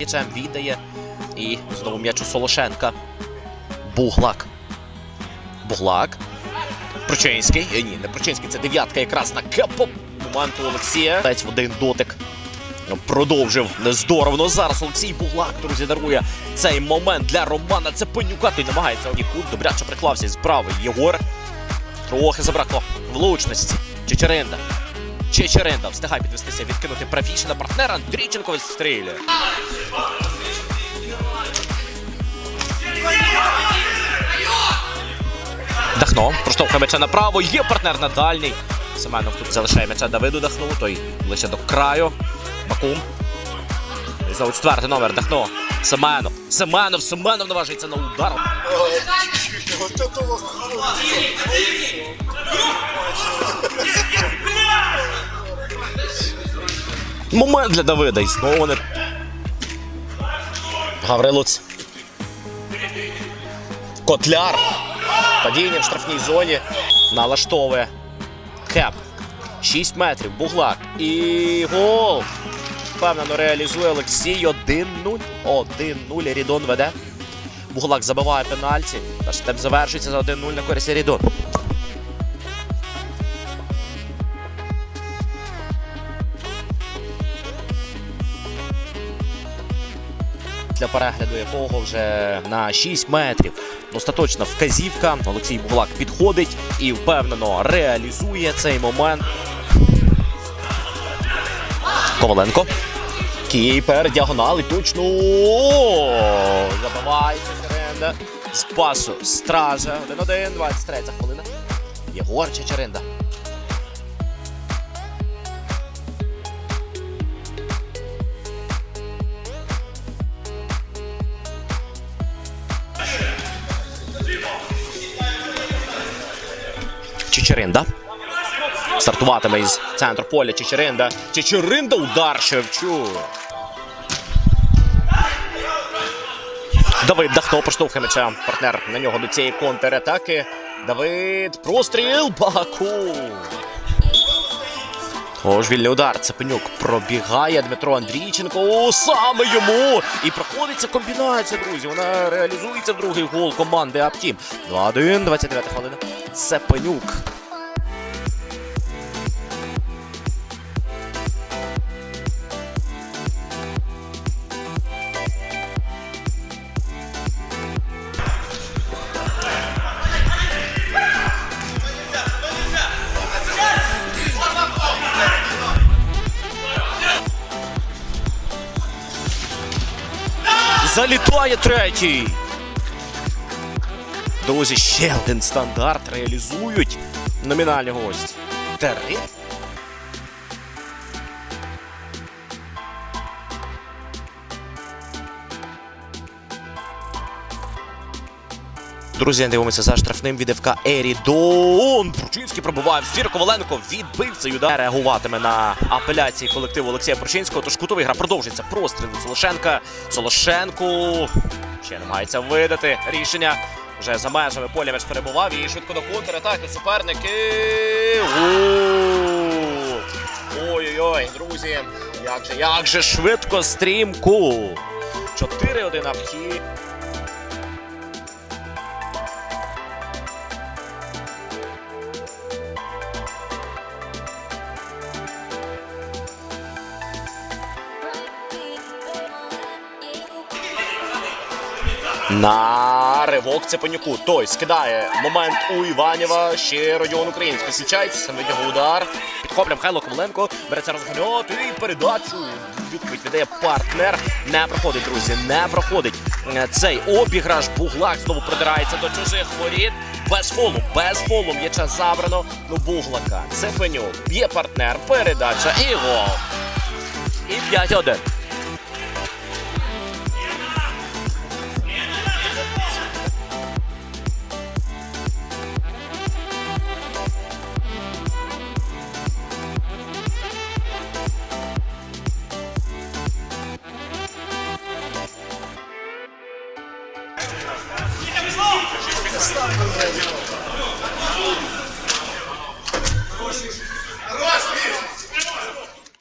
М'ячем віддає. І знову м'яч у Солошенка. Буглак. Буглак. Прочинський. Е, ні, не Прочинський, це дев'ятка якраз на кепо. Моменту Олексія. Десь в один дотик. Продовжив нездорово. Зараз Олексій Буглак, друзі, дарує цей момент для Романа Цепенюка. Той намагається Нікут добряче приклався з правий Єгор. Трохи забракло влучності. Чечеринда. Чечеринда встигає підвестися, відкинути правіше на партнера. Андрійченко відстрілює. Дахно. Проштовхує м'яча направо. Є партнер на дальній. Семенов тут залишає м'яча Давиду Дахну. Той ближче до краю. І Знову четвертий номер. Дахно. Семенов. Семенов. Семенов наважується на удар. Момент для Давида. І знову не. Гаврилуц. Котляр. Падіння в штрафній зоні. Налаштовує. Хеп. 6 метрів. Буглак. І гол. Впевнено реалізує Олексій. 1-0. 1-0. Рідон веде. Буглак забиває пенальті. Наш темп завершується за 1-0 на користь Рідон. Для перегляду якого вже на 6 метрів. Остаточна вказівка. Олексій Буглак підходить і впевнено реалізує цей момент. Коваленко. Кіпер, діагонал і точно забивається Чечеринда. З пасу стража. 1-1, 23 хвилина. Єгор Чечеринда. Чечеринда. Стартуватиме із центру поля Чечеринда. Чечеринда удар Шевчук. Давид Дахно поштовхує м'яча. Партнер на нього до цієї контратаки. Давид простріл Баку. Тож вільний удар. Цепенюк пробігає Дмитро Андрійченко. О, саме йому! І проходиться комбінація, друзі. Вона реалізується другий гол команди Аптім. 2-1, 29 хвилина. Цепенюк. Залітає третій. Друзі, ще один стандарт реалізують Номінальний гость. Три. Друзі, дивимося за штрафним від ФК Ерідон. Пручинський пробуває в стір. Коваленко відбив цей. Реагуватиме на апеляції колективу Олексія Пручинського. Тож кутовий гра продовжується. Простріл Солошенка. Солошенку ще намагається видати рішення. Вже за межами поля перебував і швидко до контратаки суперники. Ой-ой-ой, друзі, як же, як же швидко стрімку. 4-1 Апхі. На ривок Цепенюку. Той скидає момент у Іванєва. Ще Родіон Український. Зустрічається, саме нього удар. Підхоплює Михайло Коваленко. Береться розганяти і передачу. Відповідь віддає партнер. Не проходить, друзі. Не проходить. Е, Цей обіграш Буглак знову придирається до чужих воріт. Без фолу, без фолу. М'яча забрано. Ну, Буглака. Цепенюк. Б'є партнер. Передача і гол. І 5-1. Хорош, Миш!